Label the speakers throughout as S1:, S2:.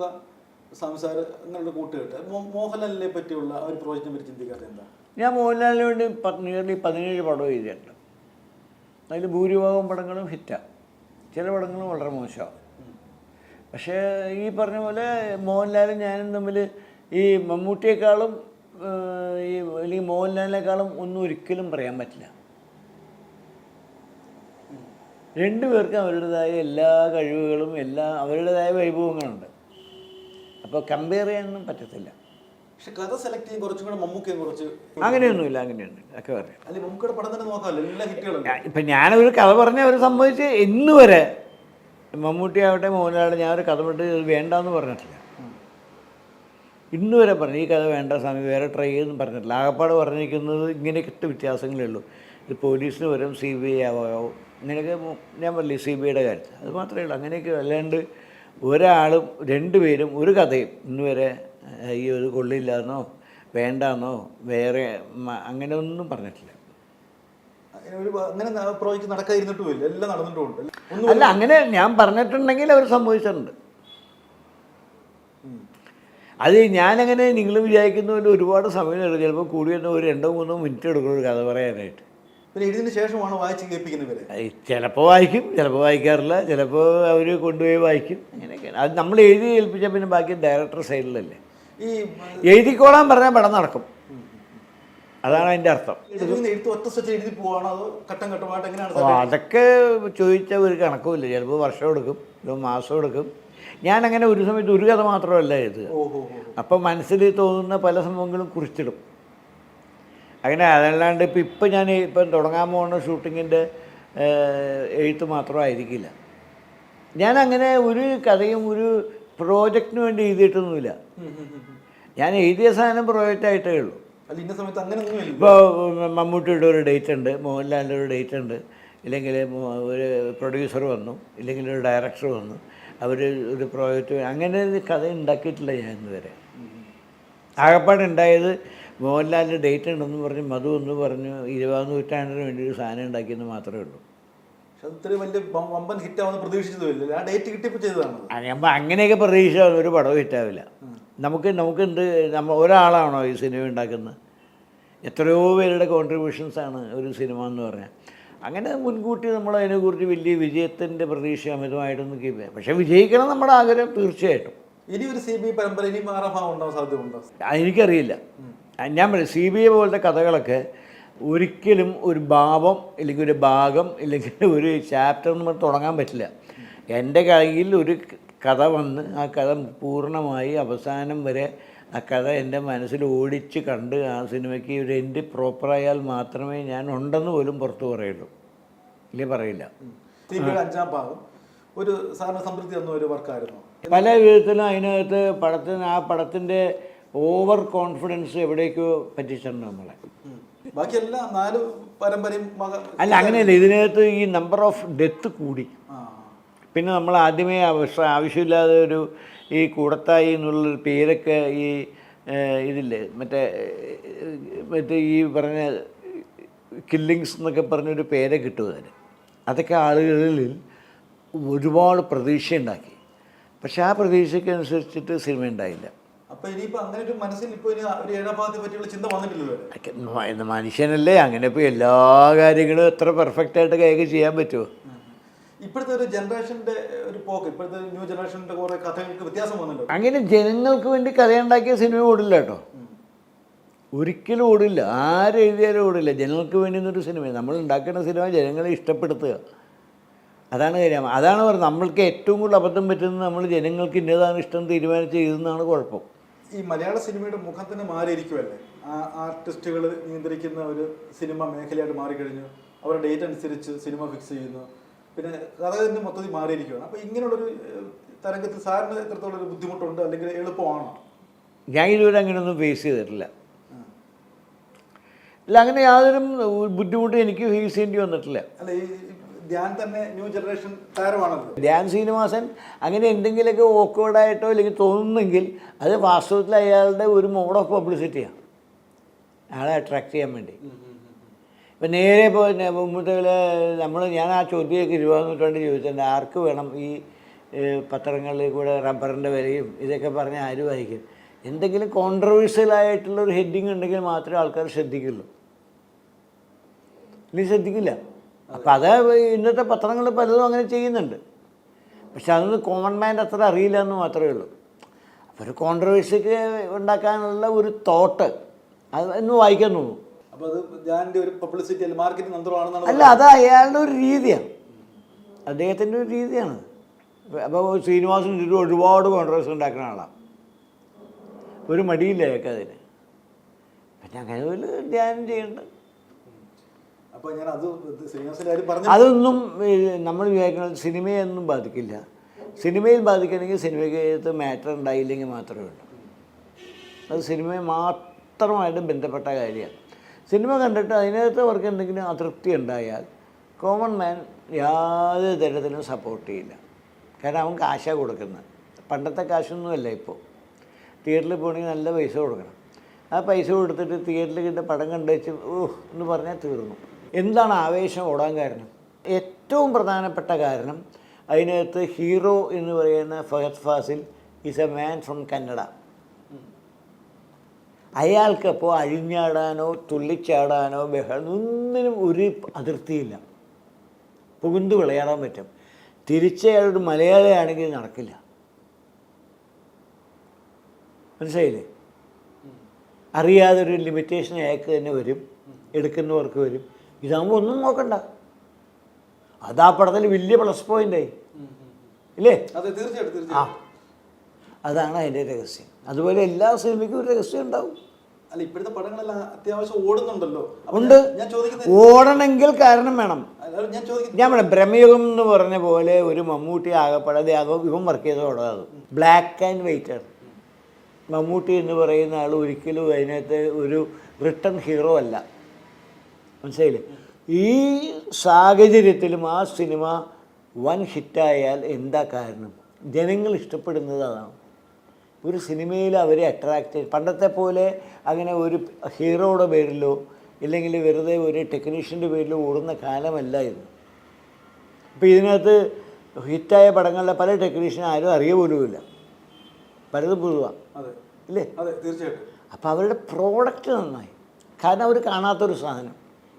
S1: മമ്മൂക്ക സംസാരങ്ങളുടെ കൂട്ടുകെട്ട്. മോഹൻലാലിനെ പറ്റിയുള്ള ഒരു പ്രോജക്റ്റിനെ പറ്റി ചിന്തിക്കാതെ എന്താ?
S2: ഞാൻ മോഹൻലാലിന് വേണ്ടി നിയർലി പതിനേഴ് പടം എഴുതിയിട്ടുണ്ട്. അതിൽ ഭൂരിഭാഗം പടങ്ങളും ഹിറ്റാണ് ചില പടങ്ങളും വളരെ മോശമാണ്. പക്ഷേ ഈ പറഞ്ഞ പോലെ മോഹൻലാലും ഞാനും തമ്മിൽ ഈ മമ്മൂട്ടിയേക്കാളും ഈ അല്ലെങ്കിൽ മോഹൻലാലിനേക്കാളും ഒന്നും ഒരിക്കലും പറയാൻ പറ്റില്ല. രണ്ടുപേർക്കും അവരുടേതായ എല്ലാ കഴിവുകളും എല്ലാ അവരുടേതായ വൈഭവങ്ങളുണ്ട് അപ്പോൾ കമ്പയർ ചെയ്യാനൊന്നും പറ്റത്തില്ല.
S1: പക്ഷെ കഥ സെലക്ട് കുറച്ചും കൂടെ മമ്മൂക്കയും കുറച്ച്
S2: അങ്ങനെയൊന്നുമില്ല അങ്ങനെയൊന്നുമില്ല ഒക്കെ പറയാം.
S1: അല്ലെ മമ്മൂക്കയുടെ പടം തന്നെ നോക്കാമല്ലോ എല്ലാ ഹിറ്റുകളും
S2: ഇപ്പം ഞാനൊരു കഥ പറഞ്ഞ അവർ സംബന്ധിച്ച് ഇന്ന് വരെ മമ്മൂട്ടി ആവട്ടെ മോഹൻലാൽ ഞാൻ ഒരു കഥ പറഞ്ഞിട്ട് ഇത് വേണ്ടെന്ന് പറഞ്ഞിട്ടില്ല. ഇന്ന് വരെ പറഞ്ഞു ഈ കഥ വേണ്ട സ്വാമി വേറെ ട്രൈ ചെയ്തെന്ന് പറഞ്ഞിട്ടില്ല. ആകപ്പാട് പറഞ്ഞിരിക്കുന്നത് ഇങ്ങനെയൊക്കെ വ്യത്യാസങ്ങളേ ഉള്ളൂ. ഇത് പോലീസിന് വരും സി ബി ഐ ആവോ? ഇങ്ങനെയൊക്കെ ഞാൻ പറഞ്ഞില്ലേ സി ബി ഐയുടെ കാര്യത്തിൽ? അത് മാത്രമേ ഉള്ളൂ. അങ്ങനെയൊക്കെ അല്ലാണ്ട് ഒരാളും രണ്ടുപേരും ഒരു കഥയും ഇന്ന് വരെ ഈ ഒരു കൊള്ളില്ലെന്നോ വേണ്ടാന്നോ വേറെ അങ്ങനെ ഒന്നും പറഞ്ഞിട്ടില്ല അല്ല അങ്ങനെ ഞാൻ പറഞ്ഞിട്ടുണ്ടെങ്കിൽ അവർ സംഭവിച്ചിട്ടുണ്ട് അത് ഞാനങ്ങനെ നിങ്ങൾ വിചാരിക്കുന്ന പോലെ ഒരുപാട് സമയം എടുക്കും. ചിലപ്പോൾ കൂടി വന്ന ഒരു രണ്ടോ മൂന്നോ മിനിറ്റ് എടുക്കും ഒരു കഥ പറയാനായിട്ട്.
S1: പിന്നെ എഴുതിയതിന് ശേഷമാണ് വായിച്ച് കേൾപ്പിക്കുന്നവര്
S2: ചിലപ്പോ വായിക്കും ചിലപ്പോ വായിക്കാറില്ല ചിലപ്പോ അവർ കൊണ്ടുപോയി വായിക്കും. അങ്ങനെയൊക്കെയാണ്. അത് നമ്മൾ എഴുതി ഏൽപ്പിച്ചാൽ പിന്നെ ബാക്കി ഡയറക്ടർ സൈഡിലല്ലേ.
S1: ഈ
S2: എഴുതിക്കോളാൻ പറഞ്ഞാൽ പടം നടക്കും. അതാണ് അതിന്റെ അർത്ഥം.
S1: എഴുതി പോവാണോ? അതോ ഘട്ടം ഘട്ടമായിട്ട് എങ്ങനെയാണ്
S2: അപ്പോൾ അതൊക്കെ ചോദിച്ച ഒരു കണക്കുമില്ല. ചിലപ്പോൾ വർഷം എടുക്കും ചിലപ്പോൾ മാസം എടുക്കും. ഞാൻ അങ്ങനെ ഒരു സമയത്ത് ഒരു കഥ മാത്രമല്ല എഴുതുക.
S1: അപ്പോൾ
S2: അപ്പം മനസ്സിൽ തോന്നുന്ന പല സംഭവങ്ങളും കുറിച്ചിടും. അങ്ങനെ അതല്ലാണ്ട് ഇപ്പം ഇപ്പം ഞാൻ ഇപ്പം തുടങ്ങാൻ പോകുന്ന ഷൂട്ടിങ്ങിന്റെ എഴുത്ത് മാത്രമായിരിക്കില്ല ഞാൻ അങ്ങനെ ഒരു കഥയും ഒരു പ്രോജക്റ്റിന് വേണ്ടി എഴുതിയിട്ടൊന്നുമില്ല. ഞാൻ എഴുതിയ സാധനം പ്രോജക്റ്റായിട്ടേ ഉള്ളൂ. ഇപ്പോൾ മമ്മൂട്ടിയുടെ ഒരു ഡേറ്റ് ഉണ്ട് മോഹൻലാലിന്റെ ഒരു ഡേറ്റ് ഉണ്ട്. ഇല്ലെങ്കിൽ ഒരു പ്രൊഡ്യൂസർ വന്നു ഇല്ലെങ്കിൽ ഒരു ഡയറക്ടർ വന്നു. അവർ ഒരു പ്രോജക്റ്റ് അങ്ങനെ ഒരു കഥ ഉണ്ടാക്കിയിട്ടില്ല ഞാൻ ഇന്നുവരെ വരെ ഉണ്ടായത് മോഹൻലാലിന്റെ ഡേറ്റ് ഉണ്ടെന്ന് പറഞ്ഞ് മധു എന്ന് പറഞ്ഞു ഇരുപതാം നൂറ്റാണ്ടിന് വേണ്ടി ഒരു സാധനം ഉണ്ടാക്കിയെന്ന് മാത്രമേ ഉള്ളൂ. അപ്പം അങ്ങനെയൊക്കെ പ്രതീക്ഷ ഒരു പടവും ഹിറ്റാവില്ല. നമുക്ക് നമുക്ക് എന്ത് നമ്മൾ ഒരാളാണോ ഈ സിനിമ ഉണ്ടാക്കുന്നത്? എത്രയോ പേരുടെ കോൺട്രിബ്യൂഷൻസ് ആണ് ഒരു സിനിമ എന്ന് പറഞ്ഞാൽ. അങ്ങനെ മുൻകൂട്ടി നമ്മൾ അതിനെക്കുറിച്ച് വലിയ വിജയത്തിന്റെ പ്രതീക്ഷ അമിതമായിട്ടൊന്നും കീപ്പ് ചെയ്യാം. പക്ഷേ വിജയിക്കണം നമ്മുടെ ആഗ്രഹം തീർച്ചയായിട്ടും.
S1: ഇനി ഒരു സി ബി പരമ്പര ഇനി മാറാൻ സാധ്യത സാധ്യതയുണ്ടോ?
S2: എനിക്കറിയില്ല. ഞാൻ പറയും സി ബി ഐ പോലത്തെ കഥകളൊക്കെ ഒരിക്കലും ഒരു ഭാവം ഇല്ലെങ്കിൽ ഒരു ഭാഗം ഇല്ലെങ്കിൽ ഒരു ചാപ്റ്റർ നമ്മൾ തുടങ്ങാൻ പറ്റില്ല. എന്റെ കയ്യിൽ ഒരു കഥ വന്ന് ആ കഥ പൂർണമായി അവസാനം വരെ ആ കഥ എന്റെ മനസ്സിൽ ഓടിച്ച് കണ്ട് ആ സിനിമയ്ക്ക് ഒരു എൻഡ് പ്രോപ്പറായാൽ മാത്രമേ ഞാൻ ഉണ്ടെന്ന് പോലും പുറത്തു പറയുള്ളൂ. ഇല്ലേ പറയില്ല.
S1: അഞ്ചാം ഭാഗം. ഒരു സാധാരണ സംതൃപ്തി തന്ന ഒരു വർക്കായിരുന്നു.
S2: പല വിധത്തിലും അതിനകത്ത് പടത്തിന് ആ പടത്തിന്റെ ഓവർ കോൺഫിഡൻസ് എവിടേക്കോ പറ്റിച്ചിട്ടുണ്ട് നമ്മളെ.
S1: നാല് പരമ്പരയും
S2: അല്ല അങ്ങനെയല്ല. ഇതിനകത്ത് ഈ നമ്പർ ഓഫ് ഡെത്ത് കൂടി. പിന്നെ നമ്മൾ ആദ്യമേ ആവശ്യ ആവശ്യമില്ലാതെ ഒരു ഈ കൂടത്തായി എന്നുള്ളൊരു പേരൊക്കെ ഈ ഇതില്ലേ മറ്റേ മറ്റേ ഈ പറഞ്ഞ കില്ലിങ്സ് എന്നൊക്കെ പറഞ്ഞൊരു പേരെ കിട്ടും അതിന്. അതൊക്കെ ആളുകളിൽ ഒരുപാട് പ്രതീക്ഷയുണ്ടാക്കി. പക്ഷെ ആ പ്രതീക്ഷയ്ക്ക് അനുസരിച്ചിട്ട് സിനിമ ഉണ്ടായില്ല.
S1: അപ്പൊ ഇനിയിപ്പോ അങ്ങനെ ഒരു മനസ്സിൽ ഇപ്പൊ ഇനി ഒരു പറ്റിയുള്ള ചിന്ത വന്നിട്ടില്ലല്ലോ
S2: മനുഷ്യനല്ലേ അങ്ങനെ ഇപ്പോൾ എല്ലാ കാര്യങ്ങളും എത്ര പെർഫെക്റ്റ് ആയിട്ട് കൈകാര്യം ചെയ്യാൻ പറ്റുമോ
S1: ഇപ്പോഴത്തെ ഒരു ജനറേഷന്റെ ഒരു പോക്ക് ഇപ്പോഴത്തെ ന്യൂ ജനറേഷന്റെ കുറെ കഥകൾക്ക് വ്യത്യാസം വന്നിട്ടുണ്ട്.
S2: അങ്ങനെ ജനങ്ങൾക്ക് വേണ്ടി കഥയുണ്ടാക്കിയ സിനിമ ഓടില്ല കേട്ടോ. ഒരിക്കലും ഓടില്ല ആരെഴുതിയാലും ഓടില്ല. ജനങ്ങൾക്ക് വേണ്ടി എന്നൊരു സിനിമ നമ്മൾ ഉണ്ടാക്കുന്ന സിനിമ ജനങ്ങളെ ഇഷ്ടപ്പെടുത്തുക. അതാണ് കാര്യം. അതാണ് പറഞ്ഞത്. നമ്മൾക്ക് ഏറ്റവും കൂടുതൽ അബദ്ധം പറ്റുന്നത് നമ്മൾ ജനങ്ങൾക്ക് ഇന്നതാണ് ഇഷ്ടം തീരുമാനിച്ച് എഴുതുന്നതാണ് കുഴപ്പം.
S1: ഈ മലയാള സിനിമയുടെ മുഖം തന്നെ മാറിയിരിക്കുമല്ലേ ആ ആർട്ടിസ്റ്റുകൾ നിയന്ത്രിക്കുന്ന ഒരു സിനിമ മേഖലയായിട്ട് മാറിക്കഴിഞ്ഞു. അവരുടെ ഡേറ്റ് അനുസരിച്ച് സിനിമ ഫിക്സ് ചെയ്യുന്നു. പിന്നെ കഥ തന്നെ മൊത്തത്തിൽ മാറിയിരിക്കുകയാണ്. അപ്പോൾ ഇങ്ങനെയുള്ളൊരു തരംഗത്തിൽ സാറിന് എത്രത്തോളം ഒരു ബുദ്ധിമുട്ടുണ്ട് അല്ലെങ്കിൽ എളുപ്പമാണോ?
S2: ഞാൻ ഇതുവരെ അങ്ങനെയൊന്നും ഫേസ് ചെയ്തിട്ടില്ല. അല്ല അങ്ങനെ യാതൊരു ബുദ്ധിമുട്ടും എനിക്ക് ഫേസ് ചെയ്യേണ്ടി വന്നിട്ടില്ല.
S1: അല്ല ഈ ധ്യാൻ തന്നെ ന്യൂ ജനറേഷൻ താരമാണല്ലോ.
S2: ധ്യാൻ ശ്രീനിവാസൻ അങ്ങനെ എന്തെങ്കിലുമൊക്കെ ഓക്കേഡായിട്ടോ അല്ലെങ്കിൽ തോന്നുന്നെങ്കിൽ അത് വാസ്തവത്തിൽ അയാളുടെ ഒരു മോഡ് ഓഫ് പബ്ലിസിറ്റിയാണ്. അയാളെ അട്രാക്ട് ചെയ്യാൻ വേണ്ടി. ഇപ്പം നേരെ ഇപ്പോൾ മുമ്പത്തെ നമ്മൾ ഞാൻ ആ ചോദ്യമൊക്കെ ഇരുപതാം നൂറ്റാണ്ട് ചോദിച്ചിട്ടുണ്ട് ആർക്ക് വേണം ഈ പത്രങ്ങളിൽ കൂടെ റബ്ബറിന്റെ വിലയും ഇതൊക്കെ പറഞ്ഞ് ആര് വായിക്കും? എന്തെങ്കിലും കോൺട്രവേഴ്സ്യൽ ആയിട്ടുള്ള ഒരു ഹെഡിങ് ഉണ്ടെങ്കിൽ മാത്രമേ ആൾക്കാർ ശ്രദ്ധിക്കുള്ളൂ. ഇല്ലെങ്കിൽ ശ്രദ്ധിക്കില്ല. അപ്പം അത് ഇന്നത്തെ പത്രങ്ങൾ പലതും അങ്ങനെ ചെയ്യുന്നുണ്ട്. പക്ഷെ അതൊന്നും കോമൺ മാന്റെ അത്ര അറിയില്ല എന്ന് മാത്രമേ ഉള്ളൂ. അപ്പോൾ ഒരു കോൺട്രവേഴ്സിക്ക് ഉണ്ടാക്കാനുള്ള ഒരു തോട്ട് അത് എന്ന് വായിക്കാൻ തോന്നും.
S1: അല്ല
S2: അത് അയാളുടെ ഒരു രീതിയാണ്. അദ്ദേഹത്തിന്റെ ഒരു രീതിയാണ്. അപ്പോൾ ശ്രീനിവാസൻ ചുറ്റും ഒരുപാട് കോൺട്രവേഴ്സ് ഉണ്ടാക്കുന്ന ആളാണ് ഒരു മടിയില്ല അയാൾക്ക് അതിന്. പിന്നെ അങ്ങനെ ഒരു ധ്യാനം ചെയ്യേണ്ട
S1: അപ്പൊ ഞാൻ അത് ശ്രീനിവാസന്റെ കാര്യം പറഞ്ഞു
S2: അതൊന്നും നമ്മൾ വിചാരിക്കുന്നത് സിനിമയൊന്നും ബാധിക്കില്ല. സിനിമയിൽ ബാധിക്കണമെങ്കിൽ സിനിമയ്ക്കകത്ത് മാറ്റർ ഉണ്ടായില്ലെങ്കിൽ മാത്രമേ ഉള്ളൂ. അത് സിനിമയെ മാത്രമായിട്ട് ബന്ധപ്പെട്ട കാര്യമാണ്. സിനിമ കണ്ടിട്ട് അതിനകത്ത് അവർക്ക് എന്തെങ്കിലും അതൃപ്തി ഉണ്ടായാൽ കോമൺ മാൻ യാതൊരു തരത്തിലും സപ്പോർട്ട് ചെയ്യില്ല. കാരണം അവൻ കാശാണ് കൊടുക്കുന്നത്. പണ്ടത്തെ കാശൊന്നുമല്ല ഇപ്പോൾ. തിയേറ്ററിൽ പോകണമെങ്കിൽ നല്ല പൈസ കൊടുക്കണം. ആ പൈസ കൊടുത്തിട്ട് തിയേറ്ററിൽ കിട്ടുന്ന പടം കണ്ടുവച്ച് ഓഹ് എന്ന് പറഞ്ഞാൽ തീർന്നു. എന്താണ് ആവേശം ഓടാൻ കാരണം? ഏറ്റവും പ്രധാനപ്പെട്ട കാരണം അതിനകത്ത് ഹീറോ എന്ന് പറയുന്ന Fahadh Faasil is a man from Kannada. അയാൾക്കപ്പോൾ അഴിഞ്ഞാടാനോ തുള്ളിച്ചാടാനോ ബഹളം ഒന്നിനും ഒരു അതിർത്തിയില്ല. പുകുന്ത് വിളയാടാൻ പറ്റും. തിരിച്ചയാളൊരു മലയാളിയാണെങ്കിൽ നടക്കില്ല. മനസ്സിലായില്ലേ? അറിയാതെ ഒരു ലിമിറ്റേഷൻ അയാൾക്ക് തന്നെ വരും. എടുക്കുന്നവർക്ക് വരും. ഇതാകുമ്പോൾ ഒന്നും നോക്കണ്ട. അതാ പടത്തിൽ വലിയ പ്ലസ് പോയിന്റായി ഇല്ലേ? ആ. അതാണ് അതിന്റെ രഹസ്യം. അതുപോലെ എല്ലാ സിനിമയ്ക്കും ഒരു രഹസ്യം ഉണ്ടാവും.
S1: അല്ല ഇപ്പോഴത്തെ പടങ്ങളെല്ലാം അത്യാവശ്യം ഓടുന്നുണ്ടല്ലോ.
S2: ഉണ്ട്.
S1: ഞാൻ- ചോദിക്കുന്നത്
S2: ഓടണമെങ്കിൽ കാരണം വേണം.
S1: ഞാൻ
S2: പറയാം ബ്രഹ്മയുഗം എന്ന് പറഞ്ഞ പോലെ ഒരു മമ്മൂട്ടി ആകപ്പെടാതെ അതോ ഇവൻ വർക്ക് ചെയ്ത അത്. ബ്ലാക്ക് ആൻഡ് വൈറ്റർ മമ്മൂട്ടി എന്ന് പറയുന്ന ആൾ ഒരിക്കലും അതിനകത്ത് ഒരു റിട്ടേൺ ഹീറോ അല്ല. മനസ്സിലായില്ലേ? ഈ സാഹചര്യത്തിലും ആ സിനിമ വൻ ഹിറ്റായാൽ എന്താ കാരണം? ജനങ്ങൾ ഇഷ്ടപ്പെടുന്നത് അതാണ്. ഒരു സിനിമയിൽ അവരെ അട്രാക്റ്റ് ചെയ്ത് പണ്ടത്തെ പോലെ അങ്ങനെ ഒരു ഹീറോയുടെ പേരിലോ ഇല്ലെങ്കിൽ വെറുതെ ഒരു ടെക്നീഷ്യന്റെ പേരിലോ ഓടുന്ന കാലമല്ല ഇത്. അപ്പോൾ ഇതിനകത്ത് ഹിറ്റായ പടങ്ങളിലെ പല ടെക്നീഷ്യൻ ആരും അറിയ പോലുമില്ല. പലതും ഇല്ലേ?
S1: അതെ തീർച്ചയായിട്ടും.
S2: അപ്പോൾ അവരുടെ പ്രോഡക്റ്റ് നന്നായി. കാരണം അവർ കാണാത്തൊരു സാധനം.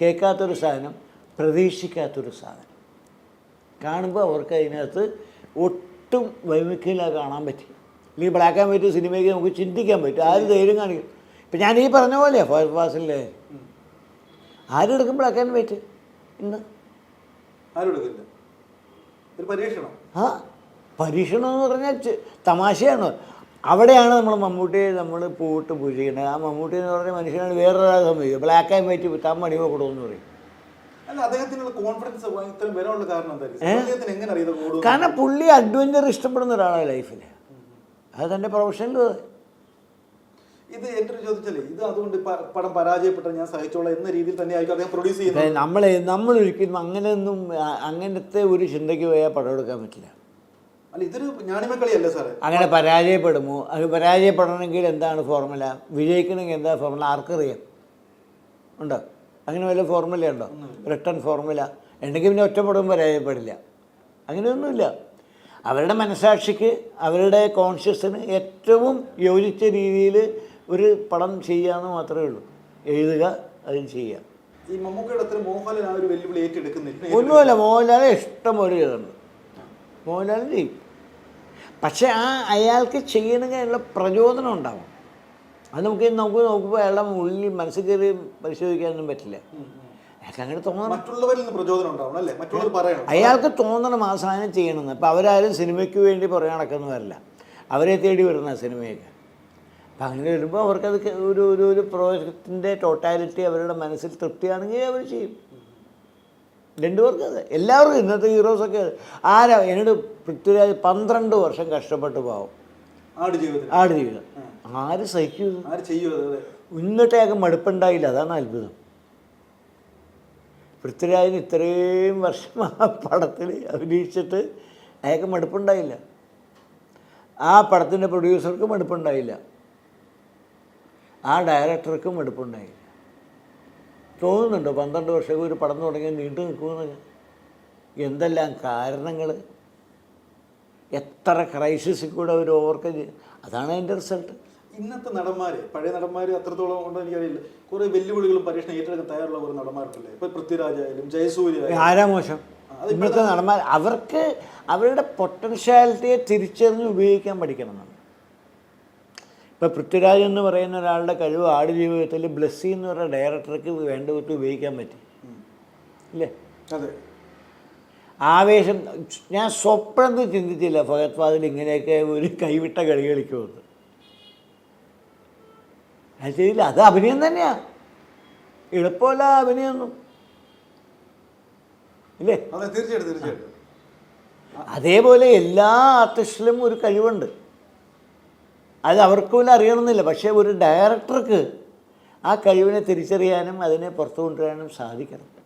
S2: കേൾക്കാത്തൊരു സാധനം പ്രതീക്ഷിക്കാത്തൊരു സാധനം. കാണുമ്പോൾ അവർക്ക് അതിനകത്ത് ഒട്ടും വൈമുഖ്യമില്ല കാണാൻ പറ്റി. അല്ലെങ്കിൽ ബ്ലാക്ക് ആൻഡ് വൈറ്റ് സിനിമയ്ക്ക് നമുക്ക് ചിന്തിക്കാൻ പറ്റും. ആരും ധൈര്യം കാണിക്കും? ഇപ്പം ഞാൻ ഈ പറഞ്ഞ പോലെയാണ് ഫസ്റ്റ് ക്ലാസ്സിലെ ആരും എടുക്കും ബ്ലാക്ക് ആൻഡ് വൈറ്റ് ഇന്ന്? ആ പരീക്ഷണം എന്ന് പറഞ്ഞാൽ തമാശയാണ്. അവിടെയാണ് നമ്മൾ മമ്മൂട്ടിയെ നമ്മൾ പോയിട്ട് പൂജിക്കുന്നത് ആ മമ്മൂട്ടി എന്ന് പറഞ്ഞ മനുഷ്യനാണ് വേറൊരാൾ സംഭവിക്കുക ബ്ലാക്ക് ആൻഡ് വൈറ്റ് താൻ മണിമ കൊടുക്കുന്നു പറയും.
S1: കാരണം
S2: പുള്ളി അഡ്വഞ്ചർ ഇഷ്ടപ്പെടുന്ന ഒരാളാണ് ലൈഫിൽ അത് തന്റെ പ്രൊഫഷനിൽ
S1: ഇത് എന്റെ ചോദിച്ചാലേ ഇത് അതുകൊണ്ട് പടം പരാജയപ്പെട്ട ഞാൻ സഹിച്ചോളാം എന്ന രീതിയിൽ തന്നെ ആയിരിക്കും അദ്ദേഹം പ്രൊഡ്യൂസ് ചെയ്യുന്നത്.
S2: നമ്മളെ ഒരിക്കലും അങ്ങനെയൊന്നും അങ്ങനത്തെ ഒരു ചിന്തയ്ക്ക് പോയാൽ പടം എടുക്കാൻ പറ്റില്ല. അങ്ങനെ പരാജയപ്പെടുമോ? അത് പരാജയപ്പെടണമെങ്കിൽ എന്താണ് ഫോർമുല? വിജയിക്കണമെങ്കിൽ എന്താ ഫോർമുല? ആർക്കറിയാം. ഉണ്ടോ? അങ്ങനെ വല്ല ഫോർമുല ഉണ്ടോ റിട്ടേൺ ഫോർമുല. ഉണ്ടെങ്കിൽ പിന്നെ ഒറ്റപ്പെടും പരാജയപ്പെടില്ല. അങ്ങനെയൊന്നുമില്ല. അവരുടെ മനസാക്ഷിക്ക് അവരുടെ കോൺഷ്യസിന് ഏറ്റവും യോജിച്ച രീതിയിൽ ഒരു പടം ചെയ്യാമെന്ന് മാത്രമേ ഉള്ളൂ. എഴുതുക അതും ചെയ്യാം
S1: ഈ മമ്മൂക്കയുടെ അത്ര മോഹൻലാൽ ആ ഒരു വെല്ലുവിളി ഏറ്റെടുക്കുന്നില്ല.
S2: ഒന്നുമല്ല മോഹൻലാൽ ഇഷ്ടം ഒരു ചെയ്തിട്ടുണ്ട്. മോഹൻലാൽ ചെയ്യും. പക്ഷെ ആ അയാൾക്ക് ചെയ്യണമെങ്കിൽ അതിനുള്ള പ്രചോദനം ഉണ്ടാവും അത് നമുക്ക് നമുക്ക് നോക്കുമ്പോൾ അയാളുടെ ഉള്ളിൽ മനസ്സിൽ കയറി പരിശോധിക്കാനൊന്നും പറ്റില്ല. അയാൾക്ക് അങ്ങനെ തോന്നണം. അയാൾക്ക് തോന്നണം ആ സാധനം ചെയ്യണമെന്ന് അപ്പോൾ അവരാരും സിനിമയ്ക്ക് വേണ്ടി പുറകെ നടക്കുന്നവരല്ല. അവരെ തേടി വരുന്ന സിനിമയൊക്കെ. അപ്പം അങ്ങനെ വരുമ്പോൾ അവർക്കത് ഒരു ഒരു ഒരു പ്രോജക്റ്റിന്റെ ടോട്ടാലിറ്റി അവരുടെ മനസ്സിൽ തൃപ്തിയാണെങ്കിൽ അവർ ചെയ്യും. രണ്ടുപേർക്കും അതെ. എല്ലാവർക്കും ഇന്നത്തെ ഹീറോസൊക്കെ. ആരാ? എന്നോട് പൃഥ്വിരാജ് പന്ത്രണ്ട് വർഷം കഷ്ടപ്പെട്ട് പോകും
S1: ആട്
S2: ജീവിതം. ആര് സഹിക്കൂ ഇന്നത്തെ അയാൾക്ക് മടുപ്പുണ്ടായില്ല. അതാണ് അത്ഭുതം. പൃഥ്വിരാജിന് ഇത്രയും വർഷം ആ പടത്തിൽ അഭിനയിച്ചിട്ട് അയാൾക്ക് മടുപ്പുണ്ടായില്ല. ആ പടത്തിന്റെ പ്രൊഡ്യൂസർക്കും മടുപ്പുണ്ടായില്ല. ആ ഡയറക്ടർക്കും മടുപ്പുണ്ടായില്ല. തോന്നുന്നുണ്ടോ. പന്ത്രണ്ട് വർഷം ഒരു പടം തുടങ്ങി നീണ്ടു നിൽക്കുമെന്ന് എന്തെല്ലാം കാരണങ്ങൾ എത്ര ക്രൈസിസിൽ കൂടെ അവർ ഓവർകം ചെയ്യും അതാണ് അതിന്റെ റിസൾട്ട്
S1: ഇന്നത്തെ നടന്മാർ പഴയ നടന്മാർ അത്രത്തോളം ഉണ്ടോ എനിക്കറിയില്ല. കുറേ വെല്ലുവിളികളും പരീക്ഷണം ഏറ്റെടുക്കാൻ തയ്യാറുള്ള ഒരു നടന്മാർക്കല്ലേ ഇപ്പോൾ പൃഥ്വിരാജ് ആയാലും. ജയസൂര്യ
S2: ആരാ മോശം? ഇന്നത്തെ നടന്മാർ അവർക്ക് അവരുടെ പൊട്ടൻഷ്യാലിറ്റിയെ തിരിച്ചറിഞ്ഞ് ഉപയോഗിക്കാൻ പഠിക്കണം ഇപ്പോൾ പൃഥ്വിരാജ് എന്ന് പറയുന്ന ഒരാളുടെ കഴിവ് ആട് ജീവിതത്തിൽ ബ്ലസ്സി എന്ന് പറയുന്ന ഡയറക്ടർക്ക് വേണ്ട വിധത്തിൽ ഉപയോഗിക്കാൻ പറ്റി. അല്ലേ
S1: അതെ.
S2: ആവേശം ഞാൻ സ്വപ്നം ചിന്തിച്ചില്ല ഫഹദ് ഫാദിൽ ഇങ്ങനെയൊക്കെ ഒരു കൈവിട്ട കളി കളിക്കുമെന്ന് അത് ചെയ്തില്ല. അത് അഭിനയം തന്നെയാ. എളുപ്പമല്ല അഭിനയൊന്നും ഇല്ലേ?
S1: തീർച്ചയായിട്ടും തീർച്ചയായിട്ടും.
S2: അതേപോലെ എല്ലാ ആർട്ടിസ്റ്റിലും ഒരു കഴിവുണ്ട്. അത് അവർക്ക് പോലും അറിയണമെന്നില്ല. പക്ഷേ ഒരു ഡയറക്ടർക്ക് ആ കഴിവിനെ തിരിച്ചറിയാനും അതിനെ പുറത്തു കൊണ്ടുവരാനും സാധിക്കണം.